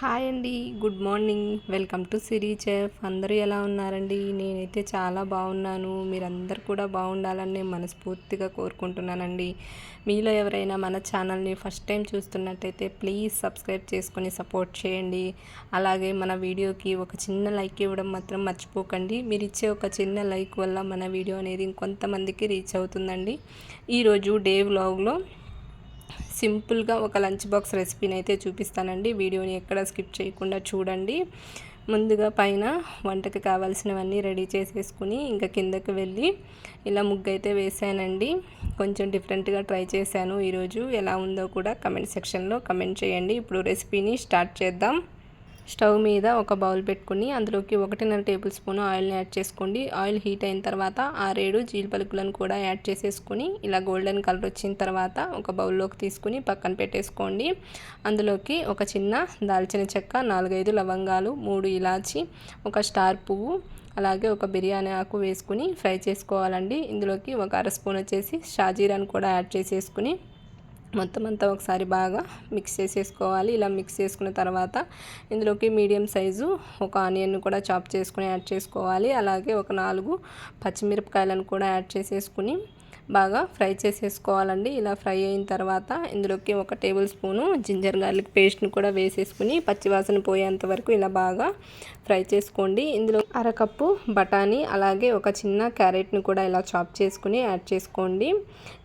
Hi అండి good morning. Welcome to Siri chef. అందరూ ఎలా ఉన్నారండి? నేనైతే చాలా బాగున్నాను. మీరందరూ కూడా బాగుండాలని నేను మనస్ఫూర్తిగా కోరుకుంటున్నానండి. మీలో ఎవరైనా మన ఛానల్ని ఫస్ట్ టైం చూస్తున్నట్టయితే ప్లీజ్ సబ్స్క్రైబ్ చేసుకొని సపోర్ట్ చేయండి. అలాగే మన వీడియోకి ఒక చిన్న లైక్ ఇవ్వడం మాత్రం మర్చిపోకండి. మీరు ఇచ్చే ఒక చిన్న లైక్ వల్ల మన వీడియో అనేది ఇంకొంతమందికి రీచ్ అవుతుందండి. ఈరోజు డే వ్లాగ్లో సింపుల్గా ఒక లంచ్ బాక్స్ రెసిపీని అయితే చూపిస్తానండి. వీడియోని ఎక్కడ స్కిప్ చేయకుండా చూడండి. ముందుగా పైన వంటకి కావాల్సినవన్నీ రెడీ చేసేసుకుని ఇంకా కిందకి వెళ్ళి ఇలా ముగ్గు అయితే వేసానండి. కొంచెం డిఫరెంట్గా ట్రై చేశాను ఈరోజు. ఎలా ఉందో కూడా కమెంట్ సెక్షన్లో కమెంట్ చేయండి. ఇప్పుడు రెసిపీని స్టార్ట్ చేద్దాం. స్టవ్ మీద ఒక బౌల్ పెట్టుకుని అందులోకి ఒకటిన్నర టేబుల్ స్పూన్ ఆయిల్ని యాడ్ చేసుకోండి. ఆయిల్ హీట్ అయిన తర్వాత ఆరేడు జీడిపలుకులను కూడా యాడ్ చేసేసుకుని ఇలా గోల్డెన్ కలర్ వచ్చిన తర్వాత ఒక బౌల్లోకి తీసుకుని పక్కన పెట్టేసుకోండి. అందులోకి ఒక చిన్న దాల్చిన చెక్క నాలుగైదు లవంగాలు మూడు ఇలాచి ఒక స్టార్ పువ్వు అలాగే ఒక బిర్యానీ ఆకు వేసుకుని ఫ్రై చేసుకోవాలండి. ఇందులోకి ఒక అర స్పూన్ వచ్చేసి షాజీరాని కూడా యాడ్ చేసేసుకుని మొత్తం అంతా ఒకసారి బాగా మిక్స్ చేసేసుకోవాలి. ఇలా మిక్స్ చేసుకున్న తర్వాత ఇందులోకి మీడియం సైజు ఒక ఆనియన్ కూడా చాప్ చేసుకుని యాడ్ చేసుకోవాలి. అలాగే ఒక నాలుగు పచ్చిమిరపకాయలను కూడా యాడ్ చేసేసుకుని బాగా ఫ్రై చేసేసుకోవాలండి. ఇలా ఫ్రై అయిన తర్వాత ఇందులోకి ఒక టేబుల్ స్పూను జింజర్ గార్లిక్ పేస్ట్ని కూడా వేసేసుకుని పచ్చివాసన పోయేంత వరకు ఇలా బాగా ఫ్రై చేసుకోండి. ఇందులో అరకప్పు బఠానీ అలాగే ఒక చిన్న క్యారెట్ని కూడా ఇలా చాప్ చేసుకుని యాడ్ చేసుకోండి.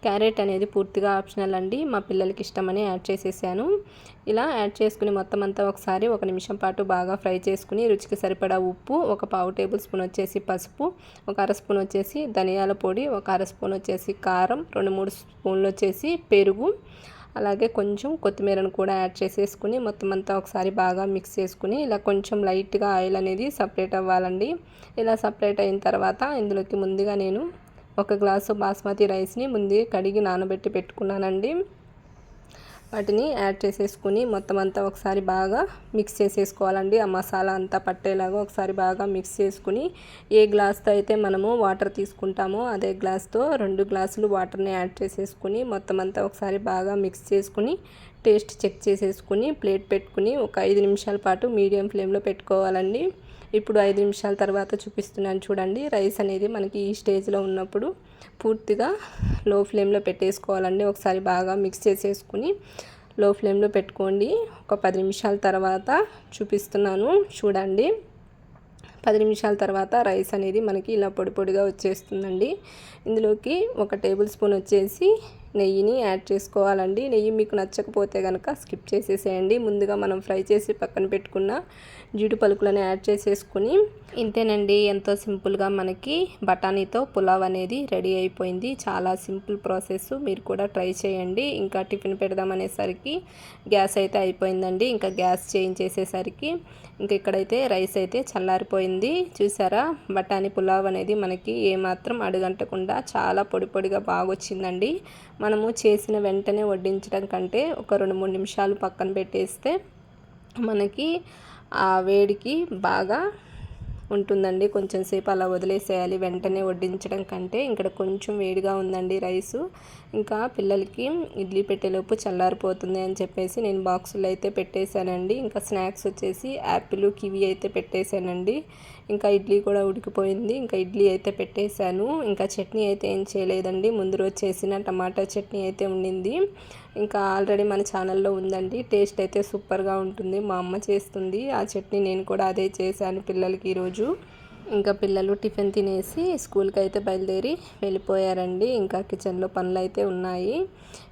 క్యారెట్ అనేది పూర్తిగా ఆప్షనల్ అండి. మా పిల్లలకి ఇష్టమని యాడ్ చేసేసాను. ఇలా యాడ్ చేసుకుని మొత్తం అంతా ఒకసారి ఒక నిమిషం పాటు బాగా ఫ్రై చేసుకుని రుచికి సరిపడా ఉప్పు ఒక పావు టేబుల్ స్పూన్ వచ్చేసి పసుపు ఒక అర స్పూన్ వచ్చేసి ధనియాల పొడి ఒక అర స్పూన్ వచ్చేసి కారం రెండు మూడు స్పూన్లు వచ్చేసి పెరుగు అలాగే కొంచెం కొత్తిమీరను కూడా యాడ్ చేసేసుకుని మొత్తం అంతా ఒకసారి బాగా మిక్స్ చేసుకుని ఇలా కొంచెం లైట్గా ఆయిల్ అనేది సపరేట్ అవ్వాలండి. ఇలా సపరేట్ అయిన తర్వాత ఇందులోకి ముందుగా నేను ఒక గ్లాసు బాస్మతి రైస్ని ముందే కడిగి నానబెట్టి పెట్టుకున్నానండి. వాటిని యాడ్ చేసేసుకుని మొత్తం అంతా ఒకసారి బాగా మిక్స్ చేసేసుకోవాలండి. ఆ మసాలా అంతా పట్టేలాగా ఒకసారి బాగా మిక్స్ చేసుకుని ఏ గ్లాస్తో అయితే మనము వాటర్ తీసుకుంటామో అదే గ్లాస్తో రెండు గ్లాసులు వాటర్ని యాడ్ చేసేసుకుని మొత్తం అంతా ఒకసారి బాగా మిక్స్ చేసుకుని టేస్ట్ చెక్ చేసేసుకుని ప్లేట్ పెట్టుకుని ఒక ఐదు నిమిషాల పాటు మీడియం ఫ్లేమ్లో పెట్టుకోవాలండి. ఇప్పుడు ఐదు నిమిషాల తర్వాత చూపిస్తున్నాను చూడండి. రైస్ అనేది మనకి ఈ స్టేజ్లో ఉన్నప్పుడు పూర్తిగా లో ఫ్లేమ్లో పెట్టేసుకోవాలండి. ఒకసారి బాగా మిక్స్ చేసేసుకుని లో ఫ్లేమ్లో పెట్టుకోండి. ఒక పది నిమిషాల తర్వాత చూపిస్తున్నాను చూడండి. పది నిమిషాల తర్వాత రైస్ అనేది మనకి ఇలా పొడి పొడిగా వచ్చేస్తుందండి. ఇందులోకి ఒక టేబుల్ స్పూన్ వచ్చేసి నెయ్యిని యాడ్ చేసుకోవాలండి. నెయ్యి మీకు నచ్చకపోతే కనుక స్కిప్ చేసేసేయండి. ముందుగా మనం ఫ్రై చేసి పక్కన పెట్టుకున్న జీడి పలుకులను యాడ్ చేసేసుకుని ఇంతేనండి. ఎంతో సింపుల్గా మనకి బఠానీతో పులావ్ అనేది రెడీ అయిపోయింది. చాలా సింపుల్ ప్రాసెస్. మీరు కూడా ట్రై చేయండి. ఇంకా టిఫిన్ పెడదామనేసరికి గ్యాస్ అయితే అయిపోయిందండి. ఇంకా గ్యాస్ చేయించేసేసరికి ఇంకా ఇక్కడైతే రైస్ అయితే చల్లారిపోయింది. చూసారా? బఠానీ పులావ్ అనేది మనకి ఏమాత్రం అడుగంటకుండా చాలా పొడి పొడిగా బాగా వచ్చిందండి మనము చేసిన వెంటనే వడ్డించడం కంటే ఒక రెండు మూడు నిమిషాలు పక్కన పెట్టేస్తే మనకి ఆ వేడికి బాగా ఉంటుందండి. కొంచెం సేపు అలా వదిలేసేయాలి. వెంటనే వడ్డించడం కంటే ఇక్కడ కొంచెం వేడిగా ఉందండి రైసు. ఇంకా పిల్లలకి ఇడ్లీ పెట్టేలోపు చల్లారిపోతుంది అని చెప్పేసి నేను బాక్సులు అయితే పెట్టేశానండి. ఇంకా స్నాక్స్ వచ్చేసి యాపిల్ కివి అయితే పెట్టేశానండి. ఇంకా ఇడ్లీ కూడా ఉడికిపోయింది. ఇంకా ఇడ్లీ అయితే పెట్టేశాను. ఇంకా చట్నీ అయితే ఏం చేయలేదండి. ముందు రోజు చేసిన టమాటా చట్నీ అయితే ఉండింది. ఇంకా ఆల్రెడీ మన ఛానల్లో ఉందండి. టేస్ట్ అయితే సూపర్గా ఉంటుంది. మా అమ్మ చేస్తుంది. ఆ చట్నీ నేను కూడా అదే చేశాను పిల్లలకి ఈరోజు. ఇంకా పిల్లలు టిఫిన్ తినేసి స్కూల్కి అయితే బయలుదేరి వెళ్ళిపోయారండి. ఇంకా కిచెన్లో పనులు అయితే ఉన్నాయి.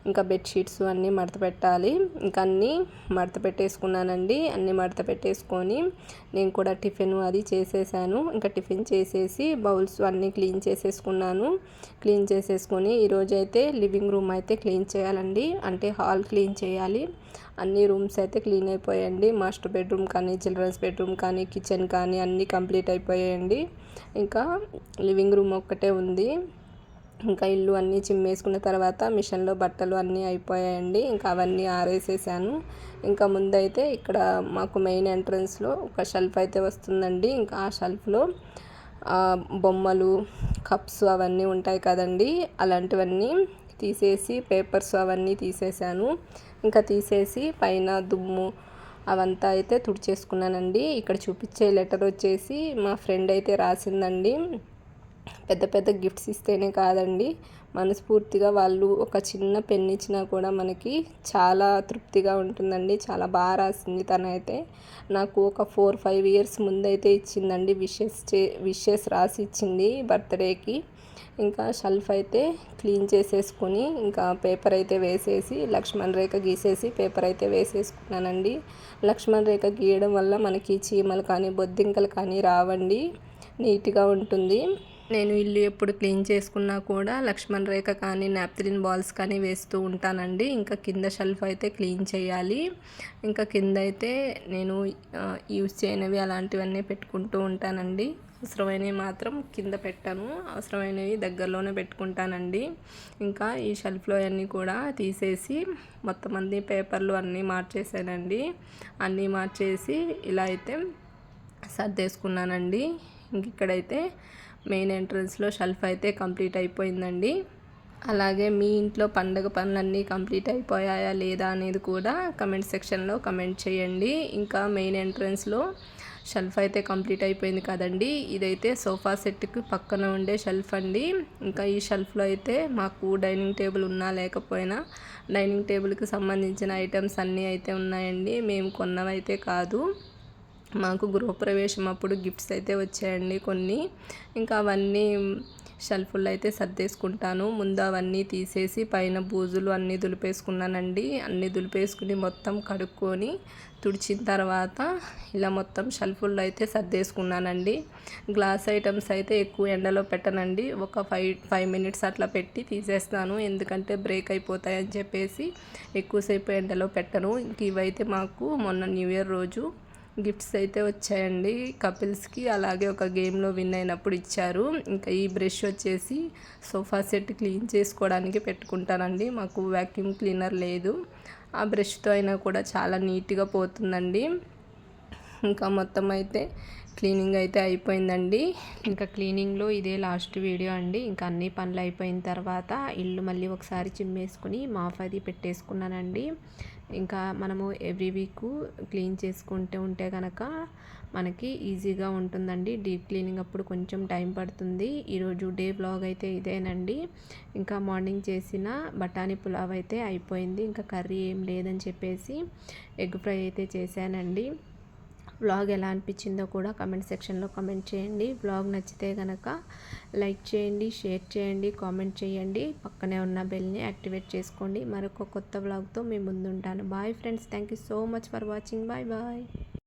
ఇంకా బెడ్షీట్స్ అన్నీ మడత పెట్టాలి. ఇంకా అన్నీ మడత పెట్టేసుకున్నానండి. అన్నీ మడత పెట్టేసుకొని నేను కూడా టిఫిన్ అది చేసేసాను. ఇంకా టిఫిన్ చేసేసి బౌల్స్ అన్నీ క్లీన్ చేసేసుకున్నాను. క్లీన్ చేసేసుకొని ఈరోజైతే లివింగ్ రూమ్ అయితే క్లీన్ చేయాలండి. అంటే హాల్ క్లీన్ చేయాలి. అన్ని రూమ్స్ అయితే క్లీన్ అయిపోయాయండి. మాస్టర్ బెడ్రూమ్ కానీ చిల్డ్రన్స్ బెడ్రూమ్ కానీ కిచెన్ కానీ అన్నీ కంప్లీట్ అయిపోయాయండి. ఇంకా లివింగ్ రూమ్ ఒక్కటే ఉంది. ఇంకా ఇల్లు అన్నీ చిమ్మేసుకున్న తర్వాత మిషన్లో బట్టలు అన్నీ అయిపోయాయండి. ఇంకా అవన్నీ ఆరేసేసాను. ఇంకా ముందైతే ఇక్కడ మాకు మెయిన్ ఎంట్రన్స్లో ఒక షెల్ఫ్ అయితే వస్తుందండి. ఇంకా ఆ షెల్ఫ్లో బొమ్మలు కప్స్ అవన్నీ ఉంటాయి కదండి. అలాంటివన్నీ తీసేసి పేపర్స్ అవన్నీ తీసేసాను. ఇంకా తీసేసి పైన దుమ్ము అవంతా అయితే తుడిచేసుకున్నానండి. ఇక్కడ చూపించే లెటర్ వచ్చేసి మా ఫ్రెండ్ అయితే రాసిందండి. పెద్ద పెద్ద గిఫ్ట్స్ ఇస్తేనే కాదండి. మనస్ఫూర్తిగా వాళ్ళు ఒక చిన్న పెన్ ఇచ్చినా కూడా మనకి చాలా తృప్తిగా ఉంటుందండి. చాలా బాగా రాసింది తనైతే. నాకు ఒక ఫోర్ ఫైవ్ ఇయర్స్ ముందైతే ఇచ్చిందండి. విషెస్ చే విషెస్ రాసి ఇచ్చింది బర్త్డేకి. ఇంకా షెల్ఫ్ అయితే క్లీన్ చేసేసుకుని ఇంకా పేపర్ అయితే వేసేసి లక్ష్మణ్ రేఖ గీసేసి పేపర్ అయితే వేసేసుకున్నానండి. లక్ష్మణ్ రేఖ గీయడం వల్ల మనకి చీమలు కానీ బొద్దింకలు కానీ రావండి. నీట్గా ఉంటుంది. నేను ఇల్లు ఎప్పుడు క్లీన్ చేసుకున్నా కూడా లక్ష్మణ్ రేఖ కానీ నాప్తిలిన్ బాల్స్ కానీ వేస్తూ ఉంటానండి. ఇంకా కింద షెల్ఫ్ అయితే క్లీన్ చేయాలి. ఇంకా కింద అయితే నేను యూజ్ చేయనివి అలాంటివన్నీ పెట్టుకుంటూ ఉంటానండి. అవసరమైనవి మాత్రం కింద పెట్టాను. అవసరమైనవి దగ్గరలోనే పెట్టుకుంటానండి. ఇంకా ఈ షెల్ఫ్లో అన్నీ కూడా తీసేసి మొత్తం అన్ని పేపర్లు అన్నీ మార్చేసానండి అన్నీ మార్చేసి ఇలా అయితే సర్దేసుకున్నానండి. ఇంక ఇక్కడైతే మెయిన్ ఎంట్రన్స్లో షెల్ఫ్ అయితే కంప్లీట్ అయిపోయిందండి. అలాగే మీ ఇంట్లో పండగ పనులన్నీ కంప్లీట్ అయిపోయాయా లేదా అనేది కూడా కమెంట్ సెక్షన్లో కమెంట్ చేయండి. ఇంకా మెయిన్ ఎంట్రన్స్లో షెల్ఫ్ అయితే కంప్లీట్ అయిపోయింది కదండి. ఇదైతే సోఫా సెట్కి పక్కన ఉండే షెల్ఫ్ అండి. ఇంకా ఈ షెల్ఫ్లో అయితే మాకు డైనింగ్ టేబుల్ ఉన్నా లేకపోయినా డైనింగ్ టేబుల్కి సంబంధించిన ఐటమ్స్ అన్నీ అయితే ఉన్నాయండి. మేము కొన్నవైతే కాదు. మాకు గృహప్రవేశం అప్పుడు గిఫ్ట్స్ అయితే వచ్చాయండి కొన్ని. ఇంకా అవన్నీ షెల్ఫ్లో అయితే సర్దేసుకుంటాను. ముందు అవన్నీ తీసేసి పైన బూజులు అన్నీ దులిపేసుకున్నానండి. అన్నీ దులిపేసుకుని మొత్తం కడుక్కొని తుడిచిన తర్వాత ఇలా మొత్తం షెల్ఫ్లో అయితే సర్దేసుకున్నానండి. గ్లాస్ ఐటమ్స్ అయితే ఎక్కువ ఎండలో పెట్టనండి. ఒక ఫైవ్ ఫైవ్ మినిట్స్ అట్లా పెట్టి తీసేస్తాను. ఎందుకంటే బ్రేక్ అయిపోతాయని చెప్పేసి ఎక్కువసేపు ఎండలో పెట్టను. ఇంక ఇవైతే మాకు మొన్న న్యూ ఇయర్ రోజు గిఫ్ట్స్ అయితే వచ్చాయండి. కపిల్స్కి అలాగే ఒక గేమ్లో విన్ అయినప్పుడు ఇచ్చారు. ఇంకా ఈ బ్రష్ వచ్చేసి సోఫా సెట్ క్లీన్ చేసుకోవడానికి పెట్టుకుంటానండి. మాకు వ్యాక్యూమ్ క్లీనర్ లేదు. ఆ బ్రష్తో అయినా కూడా చాలా నీట్గా పోతుందండి. ఇంకా మొత్తం అయితే క్లీనింగ్ అయితే అయిపోయిందండి. ఇంకా క్లీనింగ్లో ఇదే లాస్ట్ వీడియో అండి. ఇంకా అన్ని పనులు అయిపోయిన తర్వాత ఇల్లు మళ్ళీ ఒకసారి చిమ్మేసుకుని మాఫ్ అది పెట్టేసుకున్నానండి. ఇంకా మనము ఎవ్రీ వీక్ క్లీన్ చేసుకుంటూ ఉంటే కనుక మనకి ఈజీగా ఉంటుందండి. డీప్ క్లీనింగ్ అప్పుడు కొంచెం టైం పడుతుంది. ఈరోజు డే బ్లాగ్ అయితే ఇదేనండి. ఇంకా మార్నింగ్ చేసిన బఠానీ పులావ్ అయితే అయిపోయింది. ఇంకా కర్రీ ఏం లేదని చెప్పేసి ఎగ్ ఫ్రై అయితే చేశానండి. వ్లాగ్ ఎలా అనిపించిందో కూడా కమెంట్ సెక్షన్లో కమెంట్ చేయండి. వ్లాగ్ నచ్చితే కనుక లైక్ చేయండి షేర్ చేయండి కామెంట్ చేయండి. పక్కనే ఉన్న బెల్ని యాక్టివేట్ చేసుకోండి. మరొక కొత్త వ్లాగ్తో మీ ముందుంటాను. Bye friends thank you so much for watching. Bye bye.